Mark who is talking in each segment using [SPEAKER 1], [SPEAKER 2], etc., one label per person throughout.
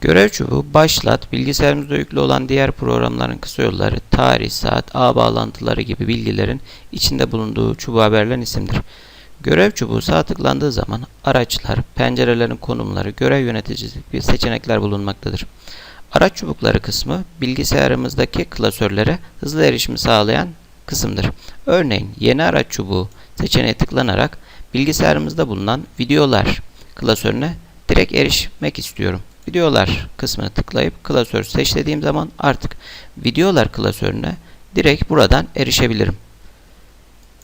[SPEAKER 1] Görev çubuğu başlat, bilgisayarımızda yüklü olan diğer programların kısa yolları, tarih, saat, ağ bağlantıları gibi bilgilerin içinde bulunduğu çubuğa verilen isimdir. Görev çubuğu sağ tıklandığı zaman araçlar, pencerelerin konumları, görev yöneticisi gibi seçenekler bulunmaktadır. Araç çubukları kısmı bilgisayarımızdaki klasörlere hızlı erişimi sağlayan kısımdır. Örneğin yeni araç çubuğu seçeneğe tıklanarak bilgisayarımızda bulunan videolar klasörüne direkt erişmek istiyorum. Videolar kısmını tıklayıp klasör seç dediğim zaman artık videolar klasörüne direkt buradan erişebilirim.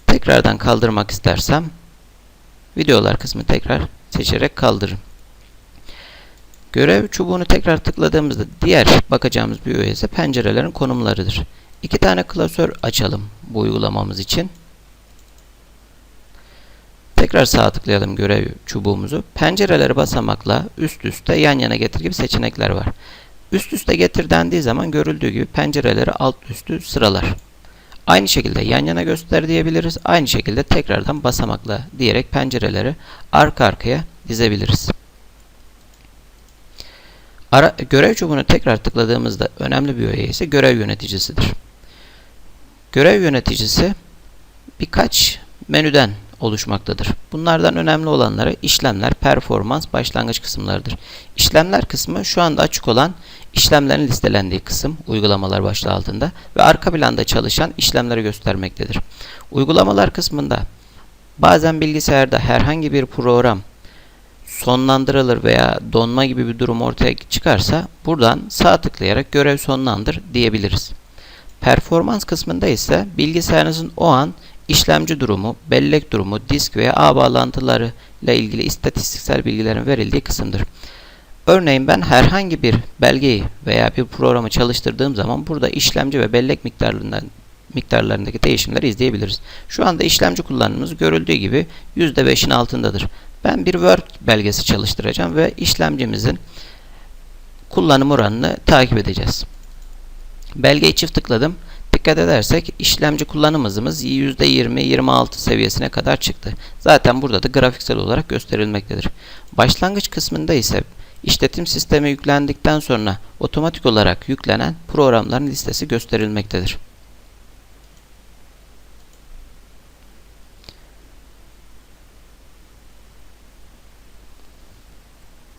[SPEAKER 1] Tekrardan kaldırmak istersem videolar kısmı tekrar seçerek kaldırırım. Görev çubuğunu tekrar tıkladığımızda diğer bakacağımız bir öğe ise pencerelerin konumlarıdır. İki tane klasör açalım bu uygulamamız için. Tekrar sağ tıklayalım görev çubuğumuzu. Pencereleri basamakla üst üste yan yana getir gibi seçenekler var. Üst üste getir dendiği zaman görüldüğü gibi pencereleri alt üstü sıralar. Aynı şekilde yan yana göster diyebiliriz. Aynı şekilde tekrardan basamakla diyerek pencereleri arka arkaya dizebiliriz. Ara, görev çubuğunu tekrar tıkladığımızda önemli bir öğe ise görev yöneticisidir. Görev yöneticisi birkaç menüden oluşmaktadır. Bunlardan önemli olanları işlemler, performans, başlangıç kısımlarıdır. İşlemler kısmı şu anda açık olan işlemlerin listelendiği kısım uygulamalar başlığı altında ve arka planda çalışan işlemleri göstermektedir. Uygulamalar kısmında bazen bilgisayarda herhangi bir program sonlandırılır veya donma gibi bir durum ortaya çıkarsa buradan sağ tıklayarak görev sonlandır diyebiliriz. Performans kısmında ise bilgisayarınızın o an işlemci durumu, bellek durumu, disk veya ağ bağlantıları ile ilgili istatistiksel bilgilerin verildiği kısımdır. Örneğin ben herhangi bir belgeyi veya bir programı çalıştırdığım zaman burada işlemci ve bellek miktarlarından miktarlarındaki değişimleri izleyebiliriz. Şu anda işlemci kullanımımız görüldüğü gibi %5'in altındadır. Ben bir Word belgesi çalıştıracağım ve işlemcimizin kullanım oranını takip edeceğiz. Belgeyi çift tıkladım. Dikkat edersek işlemci kullanım hızımız %20-26 seviyesine kadar çıktı. Zaten burada da grafiksel olarak gösterilmektedir. Başlangıç kısmında ise işletim sistemi yüklendikten sonra otomatik olarak yüklenen programların listesi gösterilmektedir.